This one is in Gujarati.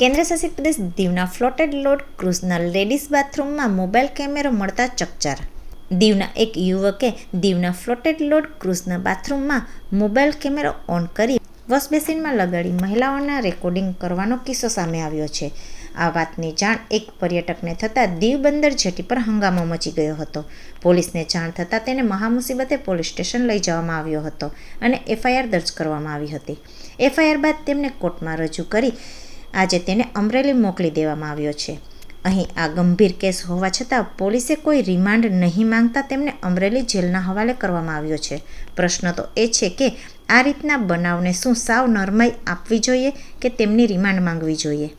કેન્દ્ર શાસિત પ્રદેશ દીવના ફ્લોટેડ લોડ ક્રુઝના લેડીઝ બાથરૂમમાં મોબાઈલ કેમેરો મળતા ચકચાર. દીવના એક યુવકે દીવના ફ્લોટેડ લોડ ક્રુઝના બાથરૂમમાં મોબાઈલ કેમેરો ઓન કરી વોશ બેસિનમાં લગાડી મહિલાઓના રેકોર્ડિંગ કરવાનો કિસ્સો સામે આવ્યો છે. આ વાતની જાણ એક પર્યટકને થતાં દીવ બંદર જેટી પર હંગામો મચી ગયો હતો. પોલીસને જાણ થતાં તેને મહામુસીબતે પોલીસ સ્ટેશન લઈ જવામાં આવ્યો હતો અને એફઆઈઆર દર્જ કરવામાં આવી હતી. એફઆઈઆર બાદ તેમને કોર્ટમાં રજૂ કરી આજે તેને અમરેલી મોકલી દેવામાં આવ્યો છે. અહીં આ ગંભીર કેસ હોવા છતાં પોલીસે કોઈ રિમાન્ડ નહીં માંગતા તેમને અમરેલી જેલના હવાલે કરવામાં આવ્યો છે. પ્રશ્ન તો એ છે કે આ રીતના બનાવને શું સાવ નરમાઈ આપવી જોઈએ કે તેમની રિમાન્ડ માંગવી જોઈએ?